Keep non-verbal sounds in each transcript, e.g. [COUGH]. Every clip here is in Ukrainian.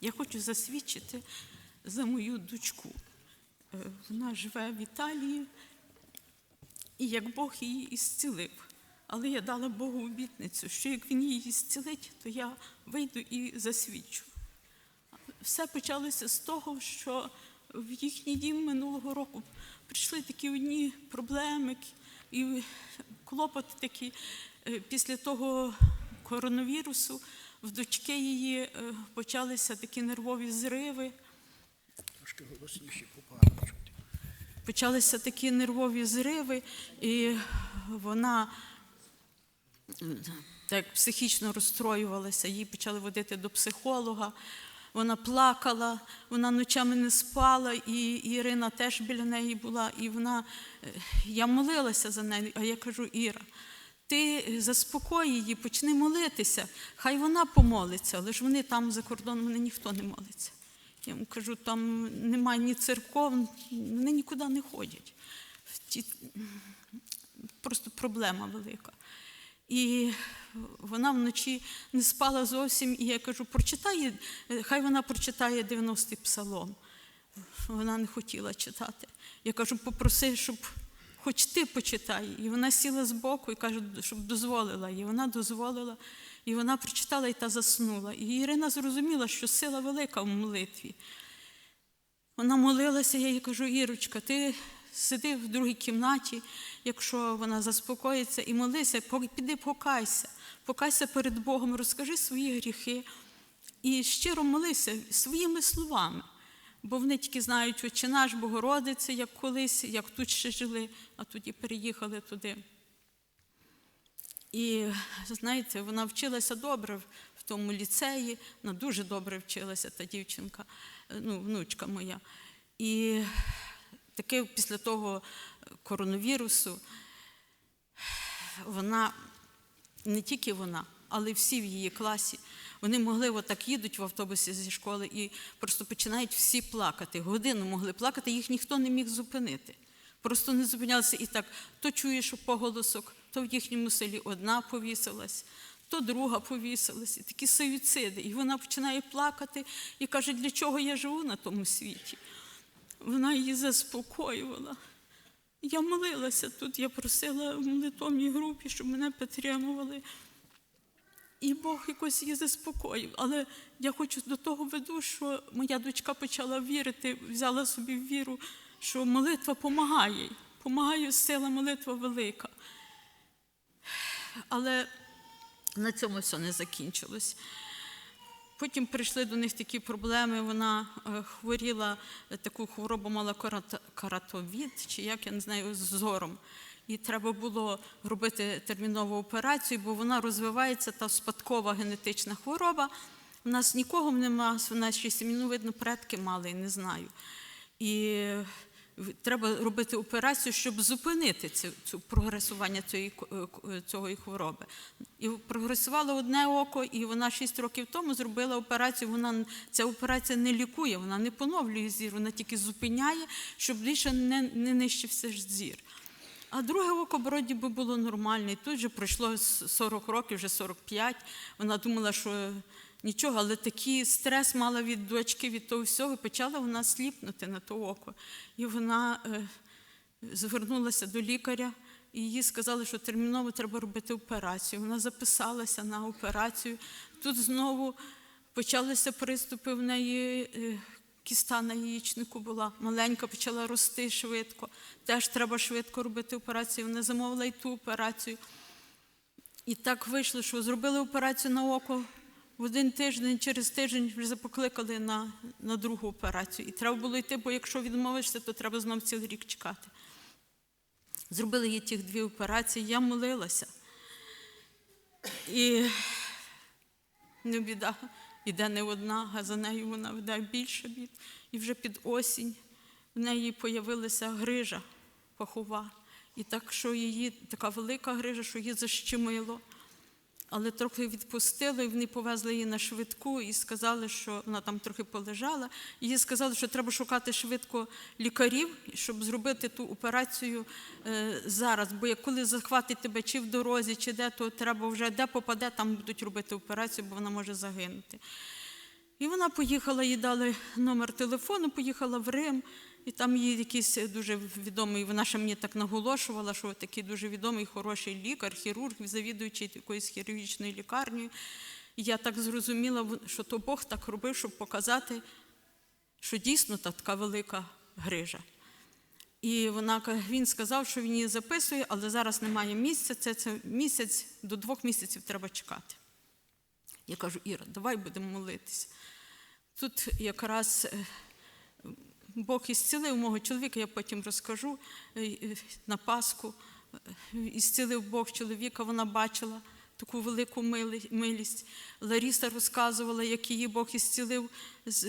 Я хочу засвідчити за мою дочку. Е, Вона живе в Італії, і як Бог її ісцілив. Але я дала Богу обітницю, що як він її зцілить, то я вийду і засвідчу. Все почалося з того, що в їхній дім минулого року прийшли такі одні проблеми і клопоти такі Е, після того коронавірусу. В дочки її е, почалися такі нервові зриви. Трошки голосніше попало чути. почалися такі нервові зриви, і вона так психічно розстроювалася, її почали водити до психолога. Вона плакала, вона ночами не спала, і Ірина теж біля неї була. І вона, е, я молилася за нею, а я кажу, Іра, ти заспокой її, почни молитися. Хай вона помолиться, але ж вони там за кордоном, вони ніхто не молиться. Я йому кажу, там немає ні церков, вони нікуди не ходять. Просто проблема велика. І вона вночі не спала зовсім, і я кажу, прочитай, е, хай вона прочитає 90-й псалом. Вона не хотіла читати. Я кажу, попроси, щоб хоч ти почитай. І вона сіла збоку і каже, щоб дозволила. І вона дозволила, і вона прочитала і та заснула. І Ірина зрозуміла, що сила велика в молитві. Вона молилася, я їй кажу, Ірочка, ти сиди в другій кімнаті, якщо вона заспокоїться, і молися, піди покайся, покайся перед Богом, розкажи свої гріхи і щиро молися своїми словами. Бо вони тільки знають «Отче наш Богородице, як колись, як тут ще жили, а тоді переїхали туди. І знаєте, вона вчилася добре в- тому ліцеї, вона дуже добре вчилася, та дівчинка, ну, внучка моя. І таке після того коронавірусу вона, не тільки вона, але всі в її класі, вони могли отак їдуть в автобусі зі школи і просто починають всі плакати. Годину могли плакати, їх ніхто не міг зупинити. Просто не зупинялися і так, то чуєш поголосок, то в їхньому селі одна повісилась, то друга повісилась, і такі суїциди. І вона починає плакати і каже, для чого я живу на тому світі. Вона її заспокоювала. Я молилася тут, я просила в молитовній групі, щоб мене підтримували. І Бог якось її заспокоїв. Але я хочу до того веду, що моя дочка почала вірити, взяла собі віру, що молитва допомагає. Помагає сила, молитва велика. Але на цьому все не закінчилось. Потім прийшли до них такі проблеми. Вона е, хворіла, таку хворобу мала каратовід, чи як я не знаю, з зором. І треба було робити термінову операцію, бо вона розвивається та спадкова генетична хвороба. У нас нікого нема, в нашій сім'ї, ну, видно, предки мали, не знаю. І треба робити операцію, щоб зупинити цю, цю прогресування цієї, е, е, цього хвороби. І прогресувало одне око, і вона 6 років тому зробила операцію. Вона ця операція не лікує, вона не поновлює зір, вона тільки зупиняє, щоб більше не, не нищився зір. А друге око вроді би було нормальне. Тут же пройшло 40 років, вже 45. Вона думала, що нічого, але такий стрес мала від дочки, від того всього, почала вона сліпнути на то око. І вона е, звернулася до лікаря, і їй сказали, що терміново треба робити операцію. Вона записалася на операцію. Тут знову почалися приступи в неї. Кіста на яєчнику була маленька, почала рости швидко. Теж треба швидко робити операцію. Вона замовила і ту операцію. І так вийшло, що зробили операцію на око в один тиждень, через тиждень вже покликали на, на другу операцію. І треба було йти, бо якщо відмовишся, то треба знов цілий рік чекати. Зробили їй тих дві операції, я молилася. І не біда, іде не одна, а за нею вона веде більше бід. І вже під осінь в неї появилася грижа пахова. І так, що її така велика грижа, що її защемило. Але трохи відпустили, і вони повезли її на швидку і сказали, що вона там трохи полежала. Їй сказали, що треба шукати швидко лікарів, щоб зробити ту операцію е, зараз. Бо як коли захватить тебе чи в дорозі, чи де, то треба вже де попаде, там будуть робити операцію, бо вона може загинути. І вона поїхала, їй дали номер телефону, поїхала в Рим, і там її якийсь дуже відомий, вона ще мені так наголошувала, що такий дуже відомий, хороший лікар, хірург, завідуючий якоюсь хірургічною лікарнею. І я так зрозуміла, що то Бог так робив, щоб показати, що дійсно та така велика грижа. І вона він сказав, що він її записує, але зараз немає місця. Це, це місяць до двох місяців треба чекати. Я кажу, Іра, давай будемо молитися. Тут якраз е, Бог ісцілив мого чоловіка, я потім розкажу е, е, на Пасху. е, Ісцілив Бог чоловіка, вона бачила таку велику милість. Ларіса розказувала, як її Бог ісцілив,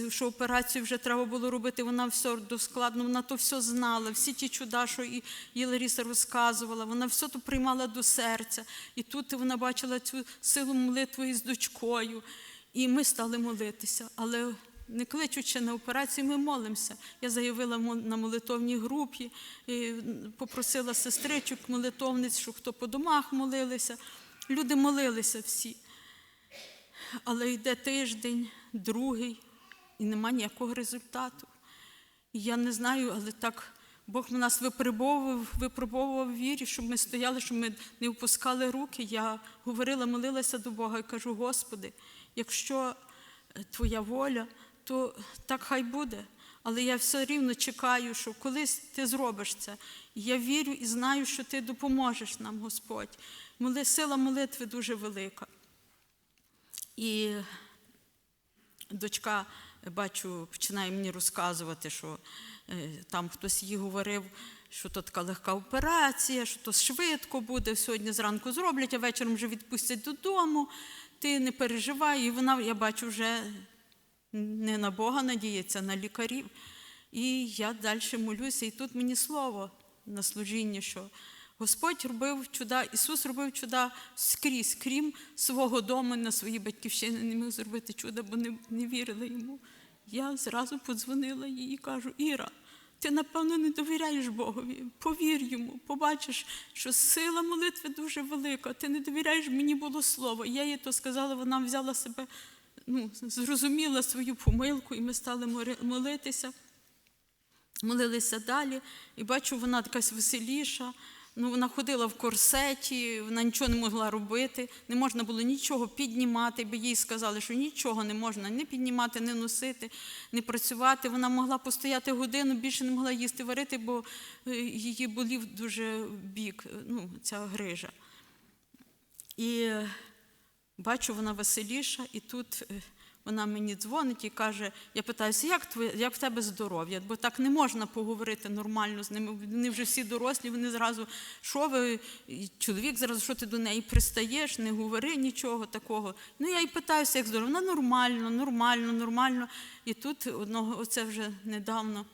що операцію вже треба було робити. Вона все доскладно, вона то все знала, всі ті чуда, що і Ларіса розказувала, вона все то приймала до серця. І тут вона бачила цю силу молитви із дочкою. І ми стали молитися. Але не кличучи на операцію, ми молимося. Я заявила на молитовній групі, і попросила сестричок, молитовниць, що хто по домах молилися. Люди молилися всі. Але йде тиждень, другий, і нема ніякого результату. Я не знаю, але так Бог нас випробовував, випробовував в вірі, щоб ми стояли, щоб ми не впускали руки. Я говорила, молилася до Бога і кажу: Господи, якщо е, Твоя воля, то так хай буде. Але я все рівно чекаю, що колись ти зробиш це. Я вірю і знаю, що ти допоможеш нам, Господь. Моли- Сила молитви дуже велика. І дочка, бачу, починає мені розказувати, що е, там хтось їй говорив, що то така легка операція, що то швидко буде, сьогодні зранку зроблять, а вечором вже відпустять додому. Ти не переживай. І вона, я бачу, вже не на Бога надіється, на лікарів. І я далі молюся, і тут мені слово на служінні, що Господь робив чуда, Ісус робив чуда скрізь, крім свого дому на своїй батьківщині не міг зробити чуда, бо не, не вірили йому. Я зразу подзвонила їй і кажу: Іра, ти напевно не довіряєш Богові. Повір йому, побачиш, що сила молитви дуже велика. Ти не довіряєш, мені було слово. Я їй то сказала, вона взяла себе, ну, зрозуміла свою помилку, і ми стали молитися молилися далі, і бачу, вона якась веселіша. Ну, вона ходила в корсеті, вона нічого не могла робити, не можна було нічого піднімати, бо їй сказали, що нічого не можна не піднімати, не носити, не працювати. Вона могла постояти годину, більше не могла їсти варити, бо е, її болів дуже бік, ну, ця грижа. І бачу, вона веселіша, і тут е, вона мені дзвонить і каже: я питаюся, як твоє, як в тебе здоров'я? Бо так не можна поговорити нормально з ними. Вони вже всі дорослі, вони зразу, що ви, І чоловік зразу, що ти до неї пристаєш, не говори нічого такого. Ну я і питаюся, як здорово. Вона нормально, нормально, нормально. І тут одного, оце вже недавно.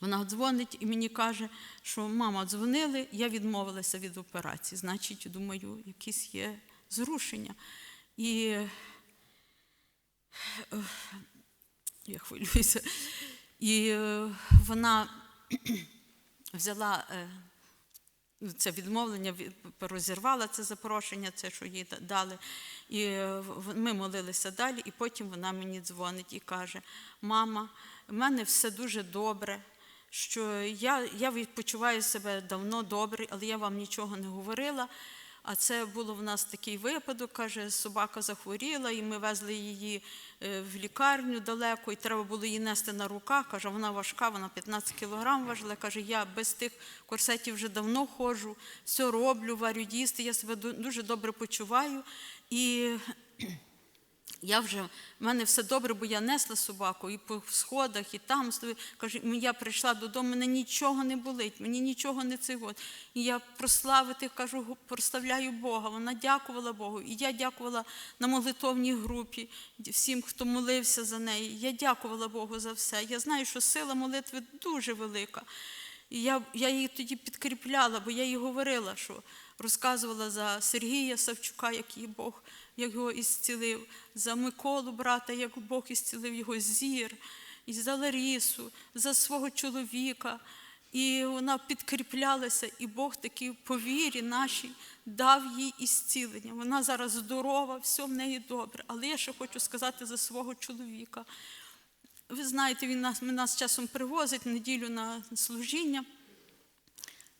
Вона дзвонить і мені каже, що мама дзвонили, я відмовилася від операції. Значить, думаю, якісь є зрушення. І е, я хвилююся. І е, вона [CLEARS THROAT] взяла е, це відмовлення, розірвала це запрошення, це, що їй дали. І ми молилися далі, і потім вона мені дзвонить і каже: Мама, в мене все дуже добре. Що я, я відпочиваю себе давно добре, але я вам нічого не говорила. А це було в нас такий випадок, каже, собака захворіла, і ми везли її е, в лікарню далеко, і треба було її нести на руках. Каже, вона важка, вона 15 кілограм важила. Каже, я без тих корсетів вже давно ходжу, все роблю, варю їсти, я себе дуже добре почуваю. І я вже, в мене все добре, бо я несла собаку і по сходах, і там. Каже, я прийшла додому, мене нічого не болить, мені нічого не цього. І я прославити, кажу, «Го- прославляю Бога. Вона дякувала Богу. І я дякувала на молитовній групі всім, хто молився за неї. Я дякувала Богу за все. Я знаю, що сила молитви дуже велика. І я, я її тоді підкріпляла, бо я їй говорила, що розказувала за Сергія Савчука, як її Бог, як його ісцілив, за Миколу, брата, як Бог ісцілив його зір, і за Ларісу, за свого чоловіка. І вона підкріплялася, і Бог таки по вірі нашій дав їй ісцілення. Вона зараз здорова, все в неї добре. Але я ще хочу сказати за свого чоловіка. Ви знаєте, він нас, нас часом привозить неділю на служіння.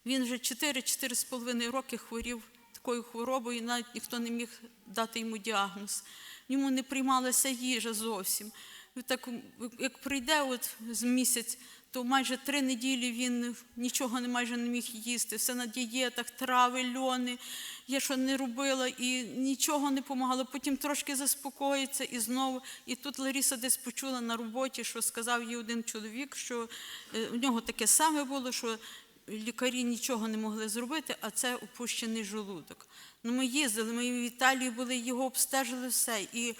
Він вже 4-4,5 роки хворів такою хворобою, і навіть ніхто не міг дати йому діагноз. Йому не приймалася їжа зовсім. Так, як прийде от з місяць, то майже три неділі він нічого не майже не міг їсти, все на дієтах, трави, льони. Я що не робила і нічого не допомагало. Потім трошки заспокоїться і знову. І тут Ларіса десь почула на роботі, що сказав їй один чоловік, що е, в нього таке саме було, що лікарі нічого не могли зробити, а це опущений желудок. Ну, ми їздили, ми в Італії були, його обстежили все. І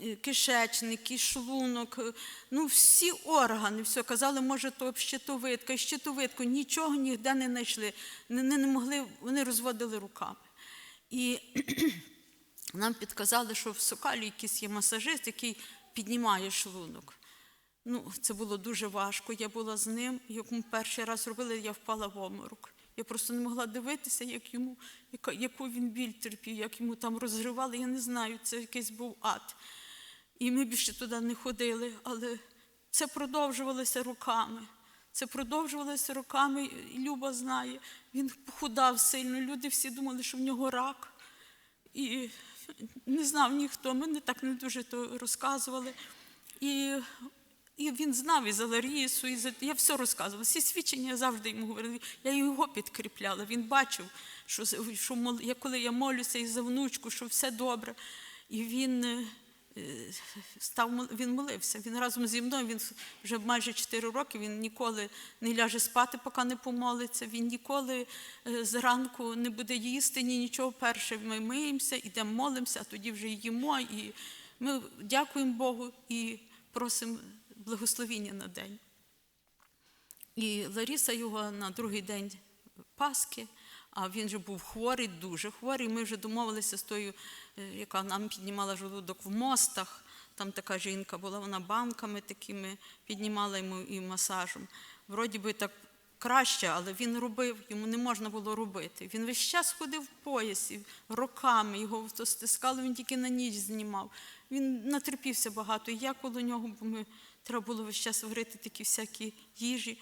і кишечник, і шлунок, е, ну всі органи, все казали, може, то щитовидка, щитовидку, нічого ніде не знайшли. Не, не могли, вони розводили руками. І [CLEARS THROAT] нам підказали, що в Сокалі якийсь є масажист, який піднімає шлунок. Ну, це було дуже важко. Я була з ним, як ми перший раз робили, я впала в обморок. Я просто не могла дивитися, як йому, яка, яку він біль терпів, як йому там розривали. Я не знаю, це якийсь був ад. І ми більше туди не ходили, але це продовжувалося роками. Це продовжувалося роками, і Люба знає. Він похудав сильно. Люди всі думали, що в нього рак. І не знав ніхто, ми не так не дуже то розказували. І, і він знав і за Ларісу, і за я все розказувала. Всі свідчення я завжди йому говорила. Я його підкріпляла. Він бачив, що, що мол- я, коли я молюся і за внучку, що все добре. І він е, став він молився. Він разом зі мною. Він вже майже 4 роки. Він ніколи не ляже спати, поки не помолиться. Він ніколи е, зранку не буде їсти ні нічого. Перше ми миємося, ідемо молимося, а тоді вже їмо. І ми дякуємо Богу і просимо благословіння на день. І Ларіса його на другий день Пасхи, а він же був хворий, дуже хворий. Ми вже домовилися з тою, е, яка нам піднімала желудок в мостах. Там така жінка була, вона банками такими піднімала йому і масажем. Вроді би так краще, але він робив, йому не можна було робити. Він весь час ходив в поясі, роками його то стискало, він тільки на ніч знімав. Він натерпівся багато. Я коло нього, бо ми треба було весь час варити такі всякі їжі.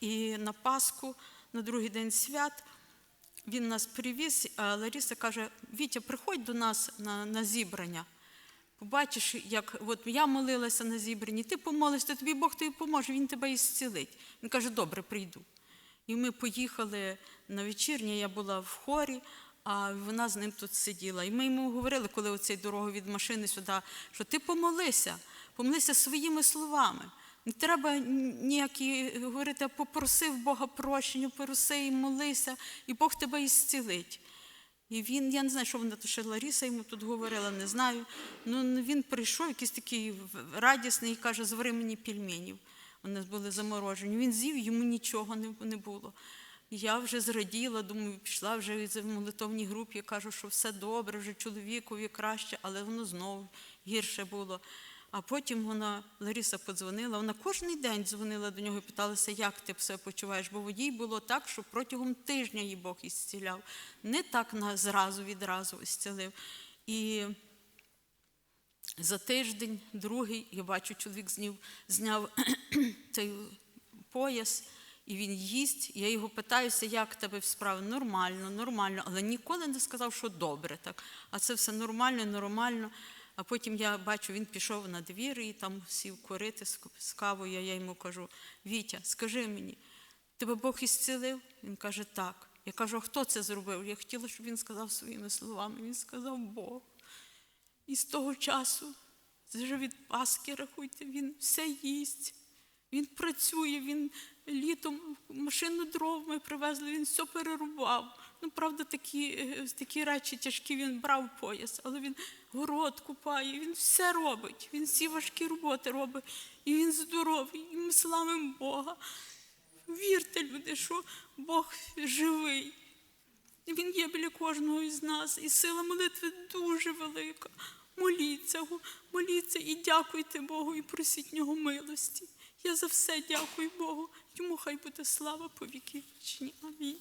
І на Пасху, на другий день свят, він нас привіз, а Лариса каже: Вітя, приходь до нас на, на зібрання. Побачиш, як от я молилася на зібранні, ти помолишся, тобі Бог тобі поможе, він тебе і зцілить. Він каже, добре, прийду. І ми поїхали на вечірнє, я була в хорі, а вона з ним тут сиділа. І ми йому говорили, коли оцей дорогу від машини сюди, що ти помолися, помолися своїми словами. Не треба ніякі говорити, а попроси в Бога прощення, попроси і молися, і Бог тебе і зцілить. І він, я не знаю, що вона то ще Ларіса йому тут говорила, не знаю. Ну він прийшов, якийсь такий радісний, і каже, звари мені пельменів. Вони були заморожені. Він з'їв, йому нічого не було. Я вже зраділа, думаю, пішла вже в молитовній групі, кажу, що все добре, вже чоловікові краще, але воно знову гірше було. А потім вона, Лариса подзвонила, вона кожен день дзвонила до нього і питалася, як ти все почуваєш, бо водій було так, що протягом тижня її Бог ісціляв. Не так зразу відразу ісцілив. І за тиждень, другий, я бачу, чоловік зняв, зняв [CLEARS THROAT] цей пояс, і він їсть. Я його питаюся, як тебе справи? Нормально, нормально, але ніколи не сказав, що добре. так. А це все нормально, нормально. А потім я бачу, він пішов на двір і там сів курити з кавою. Я йому кажу: Вітя, скажи мені, тебе Бог ісцілив? Він каже, так. Я кажу, а хто це зробив? Я хотіла, щоб він сказав своїми словами. Він сказав Бог. І з того часу, вже від Пасхи, рахуйте, він все їсть. Він працює, він літом машину дров ми привезли, він все перерубав. Ну, правда, такі, е, такі речі тяжкі він брав пояс, але він город купає, він все робить, він всі важкі роботи робить, і він здоровий, і ми славимо Бога. Вірте, люди, що Бог живий. Він є біля кожного із нас, і сила молитви дуже велика. Моліться, моліться і дякуйте Богу, і просіть нього милості. Я за все дякую Богу. Йому хай буде слава по віки вічні. Амінь.